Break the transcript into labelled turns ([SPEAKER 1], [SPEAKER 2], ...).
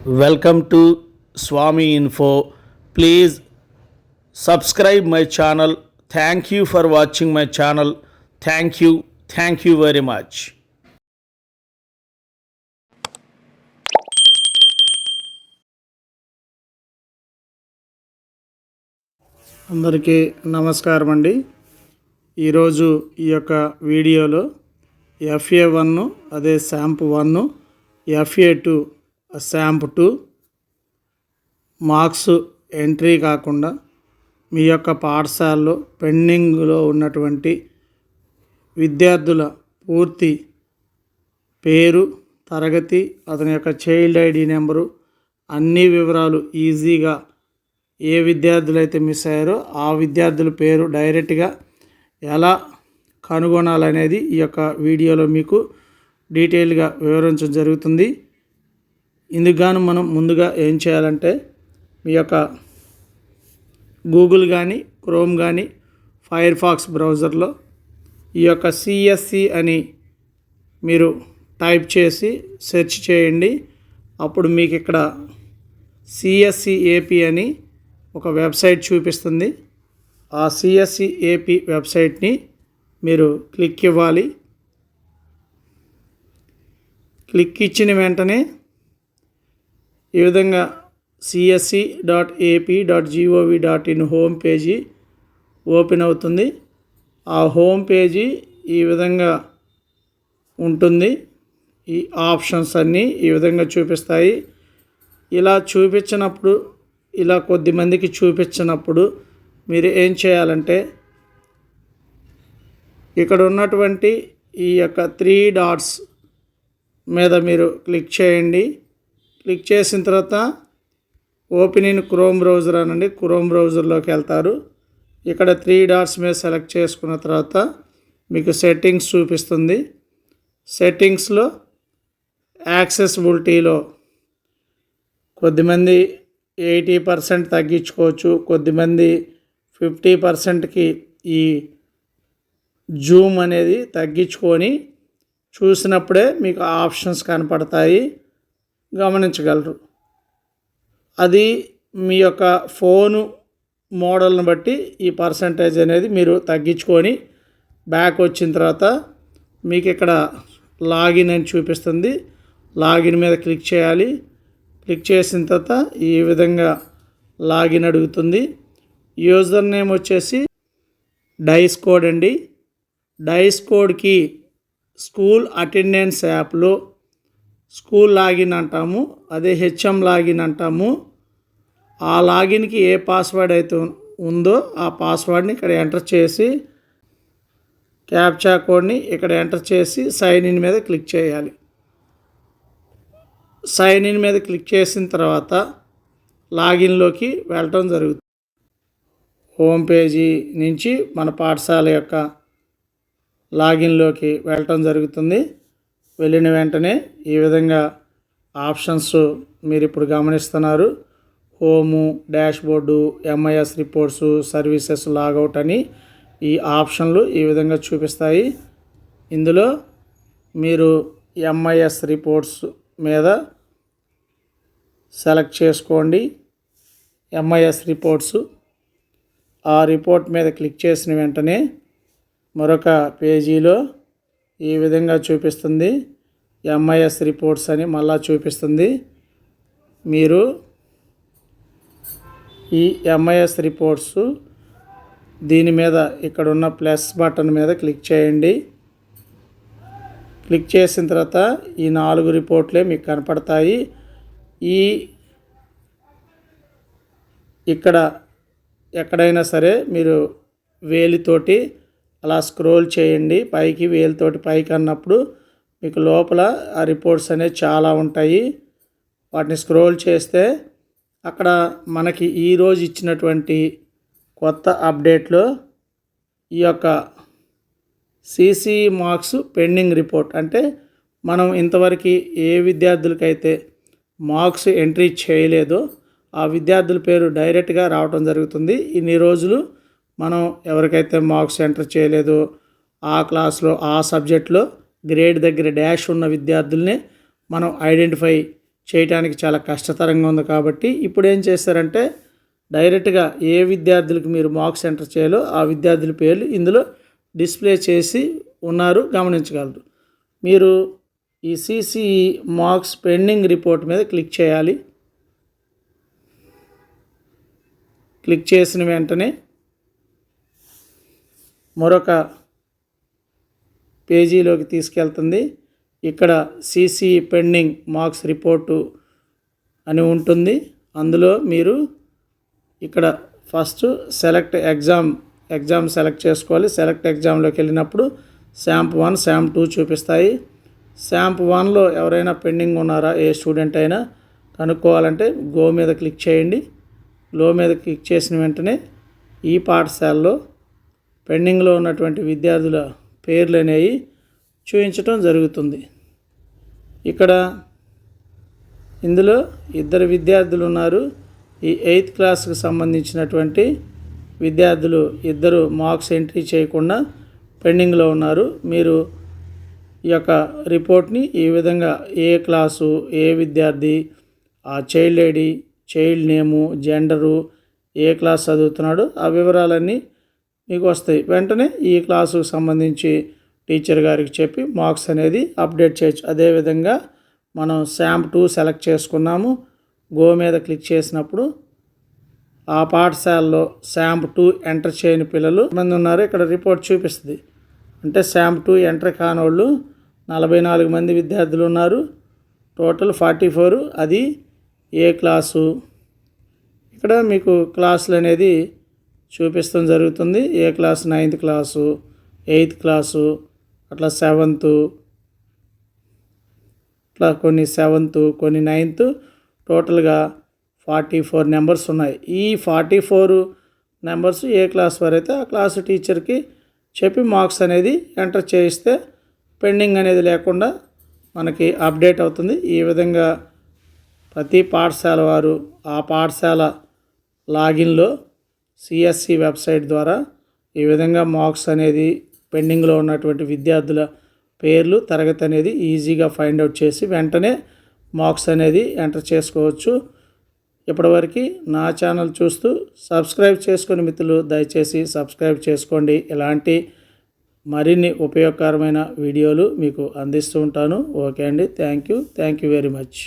[SPEAKER 1] Welcome to Swami info please subscribe my channel thank you for watching my channel thank you thank you very much
[SPEAKER 2] అందరికీ నమస్కారం అండి ఈరోజు ఈ యొక్క వీడియోలో ఎఫ్ఏ వన్ అదే శాంపు వన్ ఎఫ్ఏ టూ శాంప్ టూ మార్క్స్ ఎంట్రీ కాకుండా మీ యొక్క పాఠశాలలో పెండింగ్లో ఉన్నటువంటి విద్యార్థుల పూర్తి పేరు తరగతి అతని యొక్క చైల్డ్ ఐడి నెంబరు అన్ని వివరాలు ఈజీగా ఏ విద్యార్థులు అయితే మిస్ అయ్యారో ఆ విద్యార్థుల పేరు డైరెక్ట్గా ఎలా కనుగొనాలనేది ఈ యొక్క వీడియోలో మీకు డీటెయిల్గా వివరించడం జరుగుతుంది. ఇందుకు మనం ముందుగా ఏం చేయాలంటే మీ యొక్క గూగుల్ కానీ క్రోమ్ కానీ ఫైర్ ఫాక్స్ బ్రౌజర్లో ఈ యొక్క సిఎస్సి అని మీరు టైప్ చేసి సెర్చ్ చేయండి. అప్పుడు మీకు ఇక్కడ సిఎస్సి ఏపీ అని ఒక వెబ్సైట్ చూపిస్తుంది. ఆ సిఎస్సి ఏపీ వెబ్సైట్ని మీరు క్లిక్ ఇవ్వాలి. క్లిక్ ఇచ్చిన వెంటనే ఈ విధంగా CSC dot AP dot GOV dot in home page open అవుతుంది. ఆ హోమ్ పేజీ ఈ విధంగా ఉంటుంది. ఈ ఆప్షన్స్ అన్నీ ఈ విధంగా చూపిస్తాయి. ఇలా చూపించినప్పుడు ఇలా కొద్ది మందికి చూపించినప్పుడు మీరు ఏం చేయాలంటే ఇక్కడ ఉన్నటువంటి ఈ యొక్క త్రీ డాట్స్ మీద మీరు క్లిక్ చేయండి. క్లిక్ చేసిన తర్వాత ఓపెన్ ఇన్ క్రోమ్ బ్రౌజర్ అనండి. క్రోమ్ బ్రౌజర్లోకి వెళ్తారు. ఇక్కడ త్రీ డాట్స్ మీద సెలెక్ట్ చేసుకున్న తర్వాత మీకు సెట్టింగ్స్ చూపిస్తుంది. సెట్టింగ్స్లో యాక్సెసిబిలిటీలో కొద్దిమంది ఎయిటీ పర్సెంట్ తగ్గించుకోవచ్చు. కొద్దిమంది ఫిఫ్టీ పర్సెంట్కి ఈ జూమ్ అనేది తగ్గించుకొని చూసినప్పుడే మీకు ఆప్షన్స్ కనపడతాయి. గమనించగలరు. అది మీ యొక్క ఫోను మోడల్ని బట్టి ఈ పర్సంటేజ్ అనేది మీరు తగ్గించుకొని బ్యాక్ వచ్చిన తర్వాత మీకు ఇక్కడ లాగిన్ అని చూపిస్తుంది. లాగిన్ మీద క్లిక్ చేయాలి. క్లిక్ చేసిన తర్వాత ఈ విధంగా లాగిన్ అడుగుతుంది. యూజర్ నేమ్ వచ్చేసి డైస్ కోడ్ అండి. డైస్ కోడ్కి స్కూల్ అటెండెన్స్ యాప్లో స్కూల్ లాగిన్ అంటాము అదే హెచ్ఎం లాగిన్ అంటాము. ఆ లాగిన్కి ఏ పాస్వర్డ్ అయితే ఉందో ఆ పాస్వర్డ్ని ఇక్కడ ఎంటర్ చేసి క్యాప్చా కోడ్ని ఇక్కడ ఎంటర్ చేసి సైన్ ఇన్ మీద క్లిక్ చేయాలి. సైన్ ఇన్ మీద క్లిక్ చేసిన తర్వాత లాగిన్లోకి వెళ్ళటం జరుగుతుంది. హోమ్ పేజీ నుంచి మన పాఠశాల యొక్క లాగిన్లోకి వెళ్ళటం జరుగుతుంది. వెళ్ళిన వెంటనే ఈ విధంగా ఆప్షన్స్ మీరు ఇప్పుడు గమనిస్తున్నారు. Home dashboard MIS reports services logout అని ఈ ఆప్షన్లు ఈ విధంగా చూపిస్తాయి. ఇందులో మీరు ఎంఐఎస్ రిపోర్ట్స్ మీద సెలెక్ట్ చేసుకోండి. MIS reports. ఆ రిపోర్ట్ మీద క్లిక్ చేసిన వెంటనే మరొక పేజీలో ఈ విధంగా చూపిస్తుంది. ఎంఐఎస్ రిపోర్ట్స్ అని మళ్ళా చూపిస్తుంది. మీరు ఈ ఎంఐఎస్ రిపోర్ట్స్ దీని మీద ఇక్కడ ఉన్న ప్లస్ బటన్ మీద క్లిక్ చేయండి. క్లిక్ చేసిన తర్వాత ఈ నాలుగు రిపోర్ట్లే మీకు కనపడతాయి. ఈ ఇక్కడ ఎక్కడైనా సరే మీరు వేలితోటి అలా స్క్రోల్ చేయండి. పైకి వేలితోటి పైకి అన్నప్పుడు మీకు లోపల ఆ రిపోర్ట్స్ అనేవి చాలా ఉంటాయి. వాటిని స్క్రోల్ చేస్తే అక్కడ మనకి ఈరోజు ఇచ్చినటువంటి కొత్త అప్డేట్లో ఈ యొక్క సీసీ మార్క్స్ పెండింగ్ రిపోర్ట్ అంటే మనం ఇంతవరకు ఏ విద్యార్థులకైతే మార్క్స్ ఎంట్రీ చేయలేదో ఆ విద్యార్థుల పేరు డైరెక్ట్గా రావడం జరుగుతుంది. ఇన్ని రోజులు మనం ఎవరికైతే మార్క్స్ ఎంటర్ చేయలేదో ఆ క్లాస్లో ఆ సబ్జెక్ట్లో గ్రేడ్ దగ్గర డాష్ ఉన్న విద్యార్థుల్ని మనం ఐడెంటిఫై చేయడానికి చాలా కష్టతరంగా ఉంది కాబట్టి ఇప్పుడు ఏం చేస్తారంటే డైరెక్ట్గా ఏ విద్యార్థులకు మీరు మార్క్స్ ఎంటర్ చేయాలో ఆ విద్యార్థుల పేర్లు ఇందులో డిస్ప్లే చేసి ఉన్నారు గమనించగలరు. మీరు ఈ సిసిఈ మార్క్స్ పెండింగ్ రిపోర్ట్ మీద క్లిక్ చేయాలి. క్లిక్ చేసిన వెంటనే మరొక పేజీలోకి తీసుకెళ్తుంది. ఇక్కడ సీసీ పెండింగ్ మార్క్స్ రిపోర్టు అని ఉంటుంది. అందులో మీరు ఇక్కడ first select exam exam select చేసుకోవాలి. సెలెక్ట్ ఎగ్జామ్లోకి వెళ్ళినప్పుడు శాంప్ వన్ శాంప్ టూ చూపిస్తాయి. శాంప్ వన్లో ఎవరైనా పెండింగ్ ఉన్నారా? ఏ స్టూడెంట్ అయినా కనుక్కోవాలంటే గో మీద క్లిక్ చేయండి. లో మీద క్లిక్ చేసిన వెంటనే ఈ పాఠశాలలో పెండింగ్లో ఉన్నటువంటి విద్యార్థుల పేర్లు అనేవి చూపించటం జరుగుతుంది. ఇక్కడ ఇందులో ఇద్దరు విద్యార్థులు ఉన్నారు. ఈ ఎయిత్ క్లాస్కి సంబంధించినటువంటి విద్యార్థులు ఇద్దరు మార్క్స్ ఎంట్రీ చేయకుండా పెండింగ్లో ఉన్నారు. మీరు ఈ యొక్క రిపోర్ట్ని ఈ విధంగా ఏ క్లాసు ఏ విద్యార్థి ఆ child ID child name gender ఏ క్లాస్ చదువుతున్నాడో ఆ వివరాలన్నీ మీకు వస్తాయి. వెంటనే ఈ క్లాసుకు సంబంధించి టీచర్ గారికి చెప్పి మార్క్స్ అనేది అప్డేట్ చేయొచ్చు. అదేవిధంగా మనం శాంప్ టూ సెలెక్ట్ చేసుకున్నాము. గో మీద క్లిక్ చేసినప్పుడు ఆ పాఠశాలలో శాంప్ టూ ఎంటర్ చేయని పిల్లలు మంది ఉన్నారు. ఇక్కడ రిపోర్ట్ చూపిస్తుంది. అంటే శాంప్ టూ ఎంటర్ కానోళ్ళు నలభై నాలుగు మంది విద్యార్థులు ఉన్నారు. Total forty four. అది ఏ క్లాసు? ఇక్కడ మీకు క్లాసులు అనేది చూపిస్తాం జరుగుతుంది. ఏ class? Ninth class. Eighth class. అట్లా సెవెంత్ ఇట్లా కొన్ని సెవెంత్ కొన్ని నైన్త్. టోటల్గా ఫార్టీ ఫోర్ నెంబర్స్ ఉన్నాయి. ఈ ఫార్టీ ఫోర్ నెంబర్స్ ఏ క్లాస్ వరైతే ఆ క్లాస్ టీచర్కి చెప్పి మార్క్స్ అనేది ఎంటర్ చేయిస్తే పెండింగ్ అనేది లేకుండా మనకి అప్డేట్ అవుతుంది. ఈ విధంగా ప్రతి పాఠశాల వారు ఆ పాఠశాల లాగిన్లో సిఎస్సి వెబ్సైట్ ద్వారా ఈ విధంగా మార్క్స్ అనేది పెండింగ్లో ఉన్నటువంటి విద్యార్థుల పేర్లు తరగతి అనేది ఈజీగా ఫైండ్ అవుట్ చేసి వెంటనే మార్క్స్ అనేది ఎంటర్ చేసుకోవచ్చు. ఇప్పటివరకు నా ఛానల్ చూస్తూ సబ్స్క్రైబ్ చేసుకుని మిత్రులు దయచేసి సబ్స్క్రైబ్ చేసుకోండి. ఇలాంటి మరిన్ని ఉపయోగకరమైన వీడియోలు మీకు అందిస్తూ ఉంటాను. ఓకే అండి. Thank you. Thank you very much.